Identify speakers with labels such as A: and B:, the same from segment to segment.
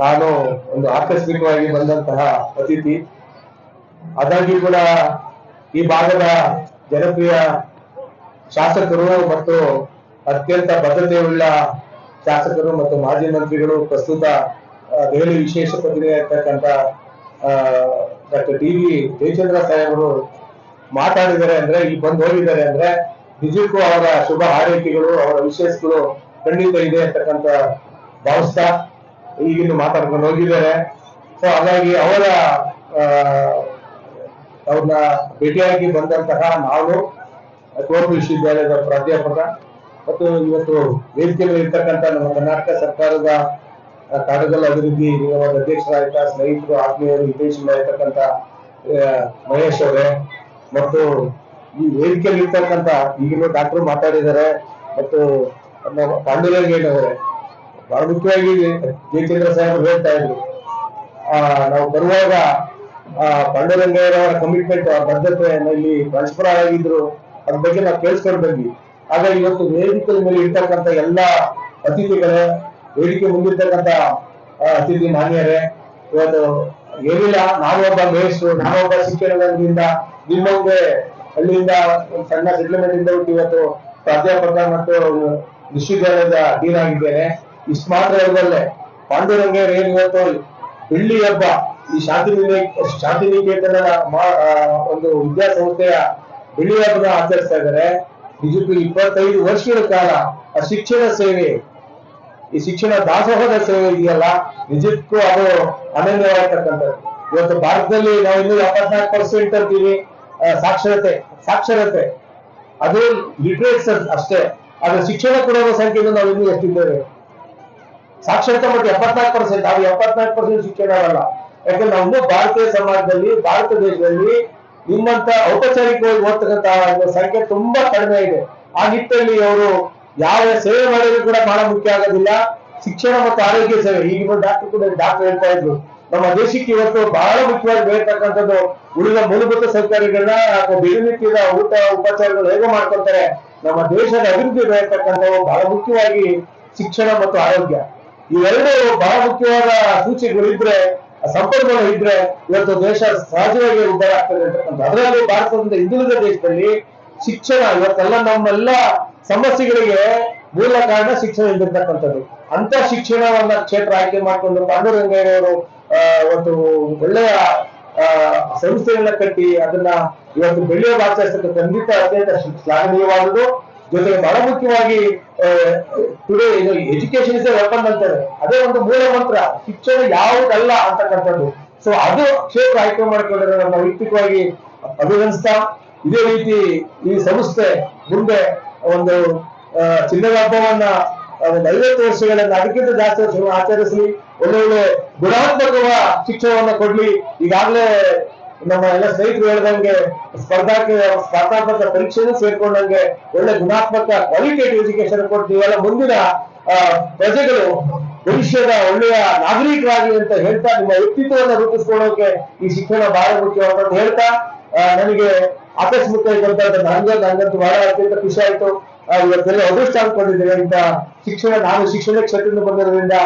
A: ನಾನು ಒಂದು ಆಕಸ್ಮಿಕವಾಗಿ ಬಂದಂತಹ ಅತಿಥಿ. ಅದಾಗಿ ಕೂಡ ಈ ಭಾಗದ ಜನಪ್ರಿಯ ಶಾಸಕರು ಮತ್ತು ಅತ್ಯಂತ ಬದ್ಧತೆಯುಳ್ಳ ಶಾಸಕರು ಮತ್ತು ಮಾಜಿ ಮಂತ್ರಿಗಳು ಪ್ರಸ್ತುತ ದೆಹಲಿ ವಿಶೇಷ ಪ್ರತಿನಿಧಿ ಆಗಿರ್ತಕ್ಕಂಥ ಡಾಕ್ಟರ್ ಡಿ ವಿ ಜಯಚಂದ್ರ ಸಾಹೇಬರು ಮಾತಾಡಿದ್ದಾರೆ ಅಂದ್ರೆ ಈ ಬಂದು ಹೋಗಿದ್ದಾರೆ ಅಂದ್ರೆ, ನಿಜಕ್ಕೂ ಅವರ ಶುಭ ಹಾರೈಕೆಗಳು, ಅವರ ವಿಶೇಷಗಳು ಖಂಡಿತ ಇದೆ ಅಂತಕ್ಕಂಥ ಭಾವಿಸ್ತಾ ಈಗಿನ್ನು ಮಾತಾಡ್ಕೊಂಡು ಹೋಗಿದ್ದಾರೆ. ಸೊ ಹಾಗಾಗಿ ಅವರ ಅವ್ರನ್ನ ಭೇಟಿಯಾಗಿ ಬಂದಂತಹ ನಾವು ಕೋರ್ಟ್ ವಿಶ್ವವಿದ್ಯಾಲಯದ ಪ್ರಾಧ್ಯಾಪಕ ಮತ್ತು ಇವತ್ತು ವೇದಿಕೆಯಲ್ಲಿ ಇರ್ತಕ್ಕಂಥ ನಮ್ಮ ಕರ್ನಾಟಕ ಸರ್ಕಾರದ ಕಾರ್ಯದಲ್ಲಿ ಅಭಿವೃದ್ಧಿ ನಿಗಮದ ಅಧ್ಯಕ್ಷರಾಗಿದ್ದ ಸ್ನೇಹಿತರು ಆತ್ಮೀಯರು ಆ, ಮಹೇಶ್ ಅವರೇ ಮತ್ತು ಈ ವೇದಿಕೆಯಲ್ಲಿ ಇರ್ತಕ್ಕಂಥ ಈಗಿನ ಡಾಕ್ಟರ್ ಮಾತಾಡಿದ್ದಾರೆ ಮತ್ತು ನಮ್ಮ ಪಾಂಡುರಂಗೇಣ್ ಅವರೇ ಬಹಳ ಮುಖ್ಯವಾಗಿ ಜಯಚಂದ್ರ ಸಾಹೇಬರು ಹೇಳ್ತಾ ಇದ್ರು. ಆ, ನಾವು ಬರುವಾಗ ಆ, ಪಾಂಡುರಂಗಯ್ಯನವರ ಕಮಿಟ್ಮೆಂಟ್ ಬದ್ಧತೆ ಇಲ್ಲಿ ಟ್ರಾನ್ಸ್ಫರ್ ಆಗಿದ್ರು. ಅದ್ರ ಬಗ್ಗೆ ನಾವು ಕೇಳಿಸ್ಕೊಂಡು ಬಂದ್ವಿ. ಆಗ ಇವತ್ತು ವೇದಿಕೆ ಮೇಲೆ ಇರ್ತಕ್ಕಂಥ ಎಲ್ಲ ಅತಿಥಿಗಳೇ ವೇದಿಕೆ ಮುಂದಿರ್ತಕ್ಕಂಥ ಅತಿಥಿ ಮಾನ್ಯರೇ ಇವತ್ತು ಏನಿಲ್ಲ ನಾನೊಬ್ಬ ಮೇಷ್ಟ್ರು ನಾನೊಬ್ಬ ಶಿಕ್ಷಣದಿಂದ ನಿಮ್ಮೊಂದೇ ಹಳ್ಳಿಯಿಂದ ಒಂದು ಸಣ್ಣ ಸೆಟ್ಲ್ಮೆಂಟ್ ಇಂದ ಇವತ್ತು ಪ್ರಾಧ್ಯಾಪಕ ಮತ್ತು ವಿಶ್ವವಿದ್ಯಾಲಯದ ಡೀನ್ ಆಗಿದ್ದೇನೆ. ಇಷ್ಟು ಮಾತ್ರ ಇರೋದಲ್ಲೇ ಪಾಂಡುರಂಗಯ್ಯರು ಏನ್ ಬೆಳ್ಳಿ ಹಬ್ಬ. ಈ ಶಾಂತಿ ಶಾಂತಿನಿಕೇತನ ಒಂದು ವಿದ್ಯಾಸಂಸ್ಥೆಯ ಬೆಳ್ಳಿ ಹಬ್ಬನ ಆಚರಿಸ್ತಾ ಇದ್ದಾರೆ ನಿಜಕ್ಕೂ ಇಪ್ಪತ್ತೈದು ವರ್ಷಗಳ ಕಾಲ ಆ ಶಿಕ್ಷಣ ಸೇವೆ. ಈ ಶಿಕ್ಷಣ ದಾಸೋಹದ ಸೇವೆ ಇದೆಯಲ್ಲ, ನಿಜಕ್ಕೂ ಅದು ಅನನ್ಯವಾಗಿರ್ತಕ್ಕಂಥದ್ದು ಇವತ್ತು ಭಾರತದಲ್ಲಿ ನಾವು ಇನ್ನೂ ಎಪ್ಪತ್ನಾಲ್ಕು ಪರ್ಸೆಂಟ್ ಅಂತೀವಿ. ಸಾಕ್ಷರತೆ ಸಾಕ್ಷರತೆ. ಅದು ಲಿಟ್ರೇಚರ್ ಅಷ್ಟೇ. ಆದ್ರೆ ಶಿಕ್ಷಣ ಕೊಡುವ ಸಂಖ್ಯೆಯಿಂದ ನಾವು ಇನ್ನೂ ಎಷ್ಟಿದ್ದೇವೆ? ಸಾಕ್ಷರತೆ ಮಟ್ಟ ಎಪ್ಪತ್ನಾಲ್ಕು ಪರ್ಸೆಂಟ್. ಅದು ಎಪ್ಪತ್ನಾಲ್ಕು ಪರ್ಸೆಂಟ್ ಶಿಕ್ಷಣ ಆಗಲ್ಲ ಯಾಕಂದ್ರೆ ನಮ್ಮ ಭಾರತೀಯ ಸಮಾಜದಲ್ಲಿ, ಭಾರತ ದೇಶದಲ್ಲಿ ನಿಮ್ಮಂತ ಔಪಚಾರಿಕವಾಗಿ ಓದ್ತಕ್ಕಂತ ಸಂಖ್ಯೆ ತುಂಬಾ ಕಡಿಮೆ ಇದೆ. ಆ ನಿಟ್ಟಿನಲ್ಲಿ ಅವರು ಯಾವ ಸೇವೆ ಮಾಡಿದ್ರು ಕೂಡ ಬಹಳ ಮುಖ್ಯ ಆಗೋದಿಲ್ಲ. ಶಿಕ್ಷಣ ಮತ್ತು ಆರೋಗ್ಯ ಸೇವೆ. ಈಗ ಡಾಕ್ಟರ್ ಕೂಡ ಡಾಕ್ಟರ್ ಹೇಳ್ತಾ ಇದ್ರು. ನಮ್ಮ ದೇಶಕ್ಕೆ ಇವತ್ತು ಬಹಳ ಮುಖ್ಯವಾಗಿ ಬೇರ್ತಕ್ಕಂಥದ್ದು ಉಳಿದ ಮೂಲಭೂತ ಸೌಕರ್ಯಗಳನ್ನ ಅಥವಾ ದಿನನಿತ್ಯದ ಊಟ, ಉಪಚಾರಗಳು ಹೇಗೆ ಮಾಡ್ಕೊಳ್ತಾರೆ. ನಮ್ಮ ದೇಶದ ಅಭಿವೃದ್ಧಿ ಬೇರ್ತಕ್ಕಂಥವು ಬಹಳ ಮುಖ್ಯವಾಗಿ ಶಿಕ್ಷಣ ಮತ್ತು ಆರೋಗ್ಯ. ಇವೆರಡು ಬಹಳ ಮುಖ್ಯವಾದ ಸೂಚಿಗಳಿದ್ರೆ ಸಂಪನ್ಮೂಲ ಇದ್ರೆ ಇವತ್ತು ದೇಶ ಸಹಜವಾಗಿ ಉದ್ಧಾರ ಆಗ್ತದೆ ಅದರಲ್ಲಿ ಅದರಲ್ಲೂ ಭಾರತದಿಂದ ಹಿಂದುಳಿದ ದೇಶದಲ್ಲಿ ಶಿಕ್ಷಣ ಇವತ್ತೆಲ್ಲ ನಮ್ಮೆಲ್ಲ ಸಮಸ್ಯೆಗಳಿಗೆ ಮೂಲ ಕಾರಣ ಶಿಕ್ಷಣ ಇದ್ದಿರ್ತಕ್ಕಂಥದ್ದು ಅಂತ ಶಿಕ್ಷಣವನ್ನ ಕ್ಷೇತ್ರ ಆಯ್ಕೆ ಮಾಡಿಕೊಂಡು ಪಾಂಡುರಂಗಯ್ಯನವರು ಆ, ಒಂದು ಒಳ್ಳೆಯ ಸಂಸ್ಥೆಯನ್ನ ಕಟ್ಟಿ ಅದನ್ನ ಇವತ್ತು ಬೆಳೆಯೋದು ಆಚರಿಸಕ್ಕೆ ಖಂಡಿತ ಅತ್ಯಂತ ಶ್ಲಾಘನೀಯವಾದುದು ಜೊತೆಗೆ ಬಹಳ ಮುಖ್ಯವಾಗಿ ಟುಡೇ ಇದು ಎಜುಕೇಶನ್ ಇಸ್ ವೆಪನ್ ಅಂತಾರೆ. ಅದೇ ಒಂದು ಮೂಲ ಮಂತ್ರ, ಶಿಕ್ಷಣ ಯಾವುದಲ್ಲ ಅಂತಕ್ಕಂಥದ್ದು. ಸೊ ಅದು ಕ್ಷೇತ್ರ ಆಯ್ಕೆ ಮಾಡಿಕೊಂಡ್ರೆ ನಮ್ಮ ವೈಯಕ್ತಿಕವಾಗಿ ಅಭಿನಂದಿಸ್ತಾ ಇದೇ ರೀತಿ ಈ ಸಂಸ್ಥೆ ಮುಂದೆ ಒಂದು ಚಿನ್ನದ ಹಬ್ಬವನ್ನ ಒಂದು ಐವತ್ತು ವರ್ಷಗಳನ್ನ ಅದಕ್ಕಿಂತ ಜಾಸ್ತಿ ವರ್ಷಗಳನ್ನ ಆಚರಿಸಲಿ ಒಳ್ಳೆ ಒಳ್ಳೆ ಗುಣಾತ್ಮಕವ ಶಿಕ್ಷಣವನ್ನ ಕೊಡ್ಲಿ. ಈಗಾಗಲೇ ನಮ್ಮ ಎಲ್ಲ ಸ್ನೇಹಿತರು ಹೇಳ್ದಂಗೆ ಸ್ಪರ್ಧಾಕ ಸ್ಪರ್ಧಾತ್ಮಕ ಪರೀಕ್ಷೆನೂ ಸೇರ್ಕೊಂಡಂಗೆ ಒಳ್ಳೆ ಗುಣಾತ್ಮಕ ಕ್ವಾಲಿಟೇಟಿವ್ ಎಜುಕೇಶನ್ ಕೊಡ್ತೀವಲ್ಲ ಮುಂದಿನ ಪ್ರಜೆಗಳು ಭವಿಷ್ಯದ ಒಳ್ಳೆಯ ನಾಗರಿಕರಾಗಿ ಅಂತ ಹೇಳ್ತಾ ನಿಮ್ಮ ವ್ಯಕ್ತಿತ್ವವನ್ನು ರೂಪಿಸ್ಕೊಳ್ಳೋಕೆ ಈ ಶಿಕ್ಷಣ ಬಹಳ ಮುಖ್ಯವಾದ ಹೇಳ್ತಾ ನನಗೆ ಆಕಸ್ಮಿಕವಾಗಿ ಬಂದಂತ ನಂಗೆ ನಂಗಂತೂ ಬಹಳ ಅತ್ಯಂತ ಖುಷಿ ಆಯ್ತು. ಇವತ್ತೆಲ್ಲ ಅದೃಷ್ಟ ಅನ್ಕೊಂಡಿದ್ದೇನೆ ಇಂತ ಶಿಕ್ಷಣ, ನಾನು ಶಿಕ್ಷಣ ಕ್ಷೇತ್ರದಿಂದ ಬಂದಿರೋದ್ರಿಂದ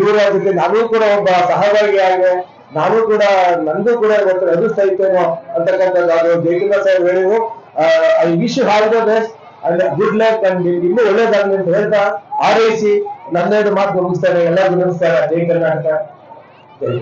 A: ಇವರ ಜೊತೆ ನಾನು ಕೂಡ ಒಬ್ಬ ಸಹಭಾಗಿಯಾಗಿ ನಾನು ಕೂಡ ನಂದು ಕೂಡ ಇವತ್ತು ಎದುರಿಸ್ತಾ ಇತ್ತೇನೋ ಅಂತಕ್ಕಂಥದ್ದು. ಜಯಕುಮಾರ್ ಸಾಹೇಬ್ ಹೇಳಿದ್ರು I wish all the best and good luck and ಇನ್ನೂ ಒಳ್ಳೇದಾಗಲಿ ಅಂತ ಹೇಳ್ತಾ ಆರೈಸಿ ನನ್ನೆರಡು ಮಾತು ಮುಗಿಸ್ತಾರೆ ಎಲ್ಲರಿಗೂ ನಮಸ್ಕಾರ. ಜೈ ಕರ್ನಾಟಕ. ಜೈ.